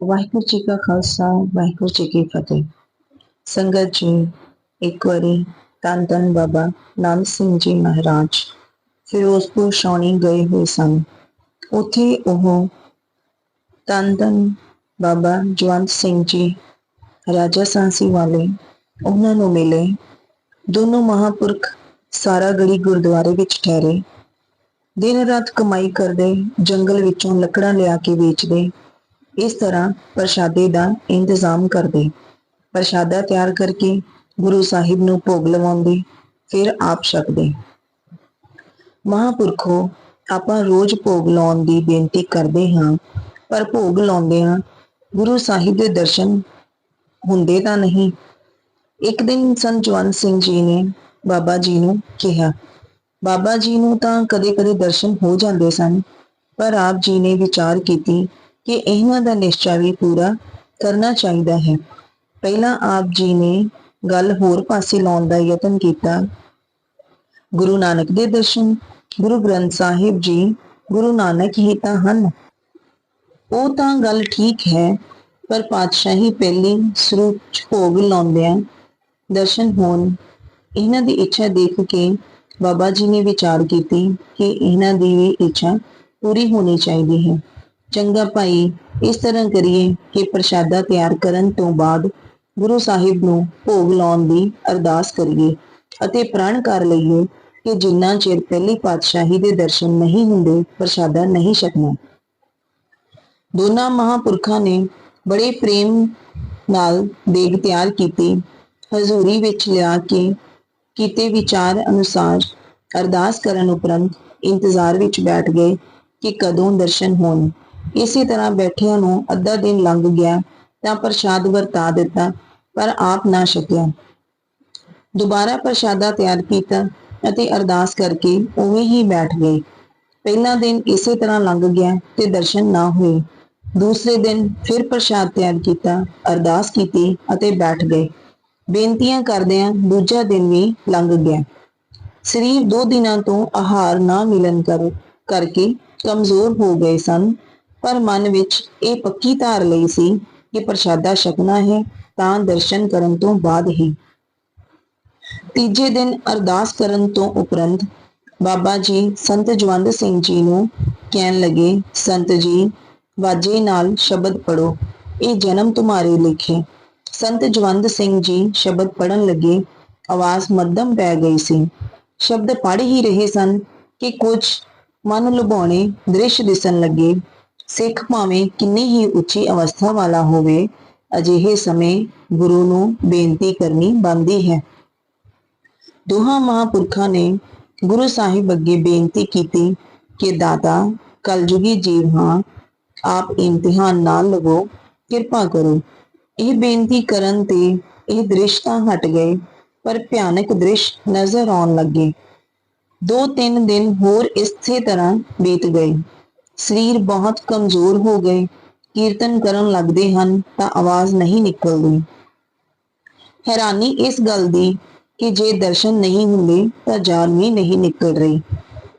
ਵਾਹਿਗੁਰੂ ਜੀ ਕਾ ਖਾਲਸਾ, ਵਾਹਿਗੁਰੂ ਜੀ ਕੀ ਫਤਿਹ। ਸੰਗਤ ਜੀ, ਇੱਕ ਵਾਰੀ ਧੰਨ ਧੰਨ ਬਾਬਾ ਨਾਮ ਸਿੰਘ ਜੀ ਮਹਾਰਾਜ, ਫਿਰੋਜ਼ਪੁਰ ਸ਼ੌਣੀ ਗਏ ਹੋਏ ਸਨ। ਉੱਥੇ ਉਹ ਤਨ ਧੰਨ ਬਾਬਾ ਜਵੰਤ ਸਿੰਘ ਜੀ, ਰਾਜਾ ਸਾਂਸੀ ਵਾਲੇ, ਉਹਨਾਂ ਨੂੰ ਮਿਲੇ। ਦੋਨੋਂ ਮਹਾਪੁਰਖ ਸਾਰਾ ਗੜੀ ਗੁਰਦੁਆਰੇ ਵਿੱਚ ਠਹਿਰੇ। ਦਿਨ ਰਾਤ ਕਮਾਈ ਕਰਦੇ, ਜੰਗਲ ਵਿੱਚੋਂ ਲੱਕੜਾਂ ਲਿਆ ਕੇ ਵੇਚਦੇ। ਇਸ ਤਰ੍ਹਾਂ ਪ੍ਰਸ਼ਾਦੇ ਦਾ ਇੰਤਜ਼ਾਮ ਕਰਦੇ। ਪ੍ਰਸ਼ਾਦਾ ਤਿਆਰ ਕਰਕੇ ਗੁਰੂ ਸਾਹਿਬ ਨੂੰ ਭੋਗ ਲਵਾਉਂਦੇ, ਫਿਰ ਆਪ ਛਕਦੇ। ਮਹਾਪੁਰਖੋ, ਆਪਾਂ ਰੋਜ਼ ਭੋਗ ਲਾਉਣ ਦੀ ਬੇਨਤੀ ਕਰਦੇ ਹਾਂ, ਪਰ ਭੋਗ ਲਾਉਂਦੇ ਹਾਂ ਗੁਰੂ ਸਾਹਿਬ ਦੇ ਦਰਸ਼ਨ ਹੁੰਦੇ ਤਾਂ ਨਹੀਂ। ਇੱਕ ਦਿਨ ਸੰਤ ਜਵੰਤ ਸਿੰਘ ਜੀ ਨੇ ਬਾਬਾ ਜੀ ਨੂੰ ਕਿਹਾ, ਬਾਬਾ ਜੀ ਨੂੰ ਤਾਂ ਕਦੇ-ਕਦੇ ਦਰਸ਼ਨ ਹੋ ਜਾਂਦੇ ਸਨ, ਪਰ ਆਪ ਜੀ ਨੇ ਵਿਚਾਰ ਕੀਤੀ ਕਿ ਇਹਨਾਂ ਦਾ ਨਿਸ਼ਚਾ ਵੀ ਪੂਰਾ ਕਰਨਾ ਚਾਹੀਦਾ ਹੈ। ਪਹਿਲਾਂ ਆਪ ਜੀ ਨੇ ਗੱਲ ਹੋਰ ਪਾਸੇ ਲਾਉਣ ਦਾ ਯਤਨ ਕੀਤਾ। ਗੁਰੂ ਨਾਨਕ ਦੇ ਦਰਸ਼ਨ, ਗੁਰੂ ਗ੍ਰੰਥ ਸਾਹਿਬ ਜੀ, ਗੁਰੂ ਨਾਨਕ ਹੀ ਤਾਂ ਹਨ। ਉਹ ਤਾਂ ਗੱਲ ਠੀਕ ਹੈ, ਪਰ ਪਾਤਸ਼ਾਹੀ ਪਹਿਲੀ ਸਰੂਪ ਭੋਗ ਲਾਉਂਦਿਆਂ ਦਰਸ਼ਨ ਹੋਣ, ਇਹਨਾਂ ਦੀ ਇੱਛਾ ਦੇਖ ਕੇ ਬਾਬਾ ਜੀ ਨੇ ਵਿਚਾਰ ਕੀਤੀ ਕਿ ਇਹਨਾਂ ਦੀ ਵੀ ਇੱਛਾ ਪੂਰੀ ਹੋਣੀ ਚਾਹੀਦੀ ਹੈ। ਚੰਗਾ ਭਾਈ, ਇਸ ਤਰ੍ਹਾਂ ਕਰੀਏ ਕਿ ਪ੍ਰਸ਼ਾਦਾ ਤਿਆਰ ਕਰਨ ਤੋਂ ਬਾਅਦ ਗੁਰੂ ਸਾਹਿਬ ਨੂੰ ਭੋਗ ਲਾਉਣ ਦੀ ਅਰਦਾਸ ਕਰੀਏ ਅਤੇ ਪ੍ਰਣ ਕਰ ਲਈਏ ਕਿ ਜਿੰਨਾ ਚਿਰ ਪਹਿਲੀ ਪਾਤਸ਼ਾਹੀ ਦੇ ਦਰਸ਼ਨ ਨਹੀਂ ਹੁੰਦੇ, ਪ੍ਰਸ਼ਾਦਾ ਨਹੀਂ ਛਕਣਾ। ਦੋਨਾਂ ਮਹਾਪੁਰਖਾਂ ਨੇ ਬੜੇ ਪ੍ਰੇਮ ਨਾਲ ਦੇਗ ਤਿਆਰ ਕੀਤੀ, ਹਜ਼ੂਰੀ ਵਿੱਚ ਲਿਆ ਕੇ ਕੀਤੇ ਵਿਚਾਰ ਅਨੁਸਾਰ ਅਰਦਾਸ ਕਰਨ ਉਪਰੰਤ ਇੰਤਜ਼ਾਰ ਵਿੱਚ ਬੈਠ ਗਏ ਕਿ ਕਦੋਂ ਦਰਸ਼ਨ ਹੋਣ। ਇਸੇ ਤਰ੍ਹਾਂ ਬੈਠਿਆਂ ਨੂੰ ਅੱਧਾ ਦਿਨ ਲੰਘ ਗਿਆ ਤਾਂ ਪ੍ਰਸ਼ਾਦ ਵਰਤਾ ਦਿੱਤਾ, ਪਰ ਆਪ ਨਾ ਛਕਿਆ। ਦੁਬਾਰਾ ਪ੍ਰਸ਼ਾਦਾ ਤਿਆਰ ਕੀਤਾ ਅਤੇ ਅਰਦਾਸ ਕਰਕੇ ਉਵੇਂ ਹੀ ਬੈਠ ਗਏ। ਪਹਿਲਾ ਦਿਨ ਇਸੇ ਤਰ੍ਹਾਂ ਲੰਘ ਗਿਆ ਤੇ ਦਰਸ਼ਨ ਨਾ ਹੋਏ। ਦੂਸਰੇ ਦਿਨ ਫਿਰ ਪ੍ਰਸ਼ਾਦ ਤਿਆਰ ਕੀਤਾ, ਅਰਦਾਸ ਕੀਤੀ ਅਤੇ ਬੈਠ ਗਏ। ਬੇਨਤੀਆਂ ਕਰਦਿਆਂ ਦੂਜਾ ਦਿਨ ਵੀ ਲੰਘ ਗਿਆ। ਸਰੀਰ ਦੋ ਦਿਨਾਂ ਤੋਂ ਆਹਾਰ ਨਾ ਮਿਲਣ ਕਰ, ਕਰਕੇ ਕਮਜ਼ੋਰ ਹੋ ਗਏ ਸਨ। ਪਰ ਮਨ ਵਿੱਚ ਇਹ ਪੱਕੀ ਧਾਰ ਲਈ ਸੀ ਕਿ ਪ੍ਰਸ਼ਾਦਾ ਛਕਣਾ ਹੈ, ਤਾਂ ਦਰਸ਼ਨ ਕਰਨ ਤੋਂ ਬਾਅਦ ਹੀ। ਤੀਜੇ ਦਿਨ ਅਰਦਾਸ ਕਰਨ ਤੋਂ ਉਪਰੰਤ ਬਾਬਾ ਜੀ ਸੰਤ ਜਵੰਦ ਸਿੰਘ ਜੀ ਨੂੰ ਕਹਿਣ ਲੱਗੇ, ਸੰਤ ਜੀ, ਵਾਜੇ ਨਾਲ ਸ਼ਬਦ ਪੜੋ ਇਹ ਜਨਮ ਤੁਹਾਰੇ ਲਿਖੇ। ਸੰਤ ਜਵੰਦ ਸਿੰਘ ਜੀ ਸ਼ਬਦ ਪੜਨ ਲੱਗੇ, ਆਵਾਜ਼ ਮੱਧਮ ਪੈ ਗਈ ਸੀ। ਸ਼ਬਦ ਪੜ ਹੀ ਰਹੇ ਸਨ ਕਿ ਕੁਝ ਮਨ ਲੁਭਾਉਣੇ ਦ੍ਰਿਸ਼ ਦਿਸਣ ਲੱਗੇ। ਸਿੱਖ ਭਾਵੇਂ ਕਿੰਨੀ ਹੀ ਉੱਚੀ ਅਵਸਥਾ ਵਾਲਾ ਹੋਵੇ, ਅਜਿਹੇ ਸਮੇਂ ਗੁਰੂ ਨੂੰ ਬੇਨਤੀ ਕਰਨੀ ਬੰਦੀ ਹੈ। ਦੋਹਾਂ ਮਹਾਪੁਰਖਾਂ ਨੇ ਗੁਰੂ ਸਾਹਿਬ ਅੱਗੇ ਬੇਨਤੀ ਕੀਤੀ ਕਿ, ਦਾਤਾ, ਕਲਯੁਗੀ ਜੀਵ ਹਾਂ ਆਪ ਇਮਤਿਹਾਨ ਨਾ ਲਵੋ, ਕਿਰਪਾ ਕਰੋ। ਇਹ ਬੇਨਤੀ ਕਰਨ ਤੇ ਇਹ ਦ੍ਰਿਸ਼ ਤਾਂ ਹਟ ਗਏ, ਪਰ ਭਿਆਨਕ ਦ੍ਰਿਸ਼ ਨਜ਼ਰ ਆਉਣ ਲੱਗੇ। ਦੋ ਤਿੰਨ ਦਿਨ ਹੋਰ ਇਸੇ ਤਰ੍ਹਾਂ ਬੀਤ ਗਏ। ਸਰੀਰ ਬਹੁਤ ਕਮਜ਼ੋਰ ਹੋ ਗਏ। ਕੀਰਤਨ ਕਰਨ ਲੱਗਦੇ ਹਨ ਤਾਂ ਆਵਾਜ਼ ਨਹੀਂ ਨਿਕਲਦੀ। ਹੈਰਾਨੀ ਇਸ ਗੱਲ ਦੀ ਕਿ ਜੇ ਦਰਸ਼ਨ ਨਹੀਂ ਹੁੰਦੇ ਤਾਂ ਜਾਨ ਵੀ ਨਹੀਂ ਨਿਕਲ ਰਹੀ।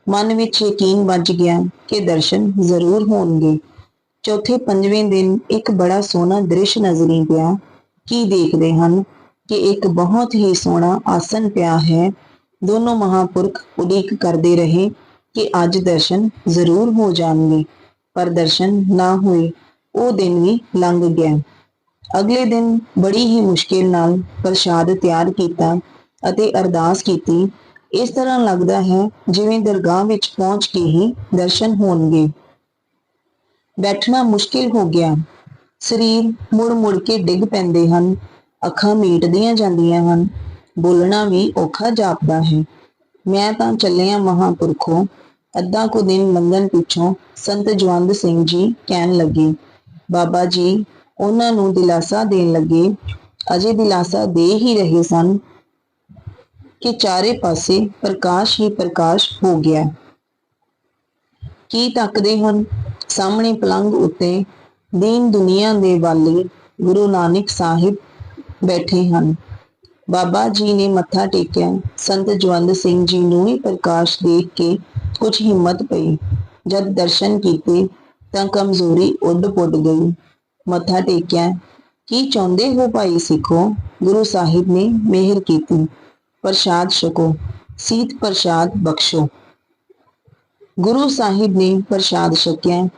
ਮਨ ਵਿੱਚ ਯਕੀਨ ਵੱਜ ਗਿਆ ਕਿ ਦਰਸ਼ਨ ਜ਼ਰੂਰ ਹੋਣਗੇ। ਚੌਥੇ ਪੰਜਵੇਂ ਦਿਨ ਇੱਕ ਬੜਾ ਸੋਹਣਾ ਦ੍ਰਿਸ਼ ਨਜ਼ਰੀ ਪਿਆ। ਕੀ ਦੇਖਦੇ ਹਨ ਕਿ ਇੱਕ ਬਹੁਤ ਹੀ ਸੋਹਣਾ ਆਸਨ ਪਿਆ ਹੈ। ਦੋਨੋਂ ਮਹਾਪੁਰਖ ਉਡੀਕ ਕਰਦੇ ਰਹੇ। ਕਿ ਅੱਜ ਦਰਸ਼ਨ ਜ਼ਰੂਰ ਹੋ ਜਾਣਗੇ, ਪਰ ਦਰਸ਼ਨ ਨਾ ਹੋਏ, ਉਹ ਦਿਨ ਵੀ ਲੰਘ ਗਿਆ। ਅਗਲੇ ਦਿਨ ਬੜੀ ਹੀ ਮੁਸ਼ਕਿਲ ਨਾਲ ਪ੍ਰਸ਼ਾਦ ਤਿਆਰ ਕੀਤਾ ਅਤੇ ਅਰਦਾਸ ਕੀਤੀ। ਇਸ ਤਰ੍ਹਾਂ ਲੱਗਦਾ ਹੈ ਜਿਵੇਂ ਦਰਗਾਹ ਵਿੱਚ ਪਹੁੰਚ ਕੇ ਹੀ ਦਰਸ਼ਨ ਹੋਣਗੇ। ਬੈਠਣਾ ਮੁਸ਼ਕਿਲ ਹੋ ਗਿਆ। ਸਰੀਰ ਮੁੜ ਮੁੜ ਕੇ ਡਿੱਗ ਪੈਂਦੇ ਹਨ, ਅੱਖਾਂ ਮੀਟਦੀਆਂ ਜਾਂਦੀਆਂ ਹਨ, ਬੋਲਣਾ ਵੀ ਔਖਾ ਜਾਪਦਾ ਹੈ। ਮੈਂ ਤਾਂ ਚੱਲਿਆ ਮਹਾਪੁਰਖੋ ਅੱਧਾ ਕੁ ਦਿਨ ਮੰਗਣ ਪਿੱਛੋਂ ਸੰਤ ਜਵੰਦ ਸਿੰਘ ਜੀ ਕਹਿਣ ਲੱਗੇ, ਬਾਬਾ ਜੀ, ਉਹਨਾਂ ਨੂੰ ਦਿਲਾਸਾ ਦੇਣ ਲੱਗੇ। ਅਜੇ ਦਿਲਾਸਾ ਦੇ ਹੀ ਰਹੇ ਸਨ ਕਿ ਚਾਰੇ ਪਾਸੇ ਪ੍ਰਕਾਸ਼ ਹੀ ਪ੍ਰਕਾਸ਼ ਹੋ ਗਿਆ। ਕੀ ਤੱਕਦੇ ਹਨ ਸਾਹਮਣੇ ਪਲੰਗ ਉੱਤੇ ਦੀਨ ਦੁਨੀਆ ਦੇ ਵਾਲੀ ਗੁਰੂ ਨਾਨਕ ਸਾਹਿਬ ਬੈਠੇ ਹਨ। ਬਾਬਾ ਜੀ ਨੇ ਮੱਥਾ ਟੇਕਿਆ। ਸੰਤ ਜਵੰਦ ਸਿੰਘ ਜੀ ਨੂੰ ਵੀ ਪ੍ਰਕਾਸ਼ ਦੇਖ ਕੇ ਕੁਝ ਹਿੰਮਤ ਪਈ। ਜਦ ਦਰਸ਼ਨ ਕੀਤੇ ਤਾਂ ਕਮਜ਼ੋਰੀ ਉੱਡ ਪੁੱਡ ਗਈ। ਮੱਥਾ ਟੇਕਿਆ, ਕੀ ਚਾਹੁੰਦੇ ਹੋ ਭਾਈ ਸਿੱਖੋ? ਗੁਰੂ ਸਾਹਿਬ ਨੇ ਮਿਹਰ ਕੀਤੀ। ਪ੍ਰਸ਼ਾਦ ਛਕੋ, ਸੀਤ ਪ੍ਰਸ਼ਾਦ ਬਖਸ਼ੋ। ਗੁਰੂ ਸਾਹਿਬ ਨੇ ਪ੍ਰਸ਼ਾਦ ਛਕਿਆ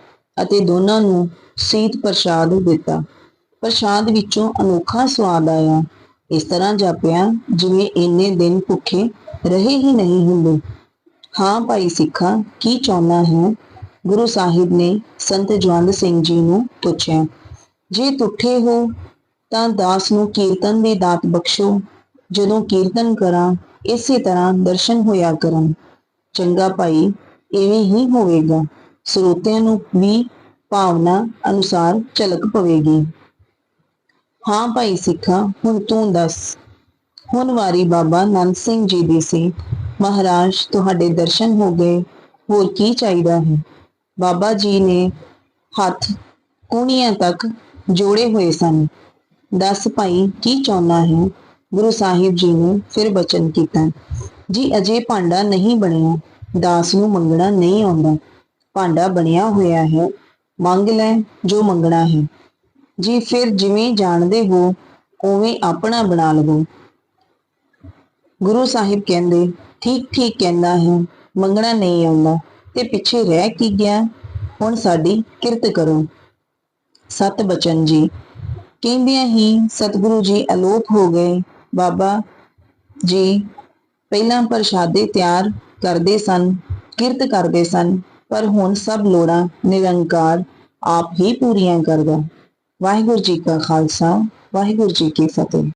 ਅਤੇ ਦੋਨਾਂ ਨੂੰ ਸੀਤ ਪ੍ਰਸ਼ਾਦ ਦਿੱਤਾ। ਪ੍ਰਸ਼ਾਦ ਵਿੱਚੋਂ ਅਨੋਖਾ ਸਵਾਦ ਆਇਆ। ਇਸ ਤਰ੍ਹਾਂ ਜਾਪਿਆ, ਜਿਵੇਂ ਇੰਨੇ ਦਿਨ ਭੁੱਖੇ ਰਹੇ ਹੀ ਨਹੀਂ ਹੁੰਦੇ। ਹਾਂ ਭਾਈ ਸਿੱਖਾ, ਕੀ ਚਾਹੁੰਦਾ ਹੈ? ਗੁਰੂ ਸਾਹਿਬ ਨੇ ਸੰਤ ਜਵੰਦ ਸਿੰਘ ਜੀ ਨੂੰ ਪੁੱਛਿਆ, ਜੇ ਤੁੱਠੇ ਹੋ, ਤਾਂ ਦਾਸ ਨੂੰ ਕੀਰਤਨ ਦੀ ਦਾਤ ਬਖਸ਼ੋ, ਜਦੋਂ ਕੀਰਤਨ ਕਰਾਂ, ਇਸੇ ਤਰ੍ਹਾਂ ਦਰਸ਼ਨ ਹੋਇਆ ਕਰਨ। ਚੰਗਾ ਭਾਈ, ਇਵੇਂ ਹੀ ਹੋਵੇਗਾ, ਸਰੋਤਿਆਂ ਨੂੰ ਵੀ ਭਾਵਨਾ ਅਨੁਸਾਰ ਝਲਕ ਪਵੇਗੀ। ਹਾਂ ਭਾਈ ਸਿੱਖਾ, ਹੁਣ ਤੂੰ ਦੱਸ, ਹੁਣ ਵਾਰੀ ਬਾਬਾ ਨੰਦ ਸਿੰਘ ਜੀ ਦੀ ਸੀ। ਮਹਾਰਾਜ, ਤੁਹਾਡੇ ਦਰਸ਼ਨ ਹੋ ਗਏ, ਹੋਰ ਕੀ ਚਾਹੀਦਾ ਹੈ? ਬਾਬਾ ਜੀ ਨੇ ਹੱਥ ਕੂਣੀਆਂ ਤੱਕ ਜੋੜੇ ਹੋਏ ਸਨ। ਦੱਸ ਭਾਈ, ਕੀ ਚਾਹੁੰਦਾ ਹੈ? ਗੁਰੂ ਸਾਹਿਬ ਜੀ ਨੇ ਫਿਰ ਬਚਨ ਕੀਤਾ, ਜੀ ਅਜੇ ਭਾਂਡਾ ਨਹੀਂ ਬਣਿਆ, ਦਾਸ ਨੂੰ ਮੰਗਣਾ ਨਹੀਂ ਆਉਂਦਾ। ਭਾਂਡਾ ਬਣਿਆ ਹੋਇਆ ਹੈ, ਮੰਗ ਲੈ ਜੋ ਮੰਗਣਾ ਹੈ। ਜੀ ਫਿਰ ਜਿਵੇਂ ਜਾਣਦੇ ਹੋ, ਉਵੇਂ ਆਪਣਾ ਬਣਾ ਲਵੋ। ਗੁਰੂ ਸਾਹਿਬ ਕਹਿੰਦੇ ਠੀਕ ਠੀਕ ਕਹਿੰਦਾ ਹੈ ਮੰਗਣਾ ਨਹੀਂ ਆਉਂਦਾ। ਤੇ ਪਿੱਛੇ ਰਹਿ ਕੀ ਗਿਆ? ਹੁਣ ਸਾਡੀ ਕਿਰਤ ਕਰੋ। ਸਤ ਬਚਨ ਜੀ, ਕਹਿੰਦਿਆਂ ਹੀ ਸਤਿਗੁਰੂ ਜੀ ਅਲੋਪ ਹੋ ਗਏ। ਬਾਬਾ ਜੀ ਪਹਿਲਾਂ ਪ੍ਰਸ਼ਾਦੇ ਤਿਆਰ ਕਰਦੇ ਸਨ, ਕਿਰਤ ਕਰਦੇ ਸਨ, ਪਰ ਹੁਣ ਸਭ ਲੋੜਾਂ ਨਿਰੰਕਾਰ ਆਪ ਹੀ ਪੂਰੀਆਂ ਕਰਦਾ। ਵਾਹਿਗੁਰੂ ਜੀ ਕਾ ਖਾਲਸਾ, ਵਾਹਿਗੁਰੂ ਜੀ ਕੀ ਫਤਿਹ।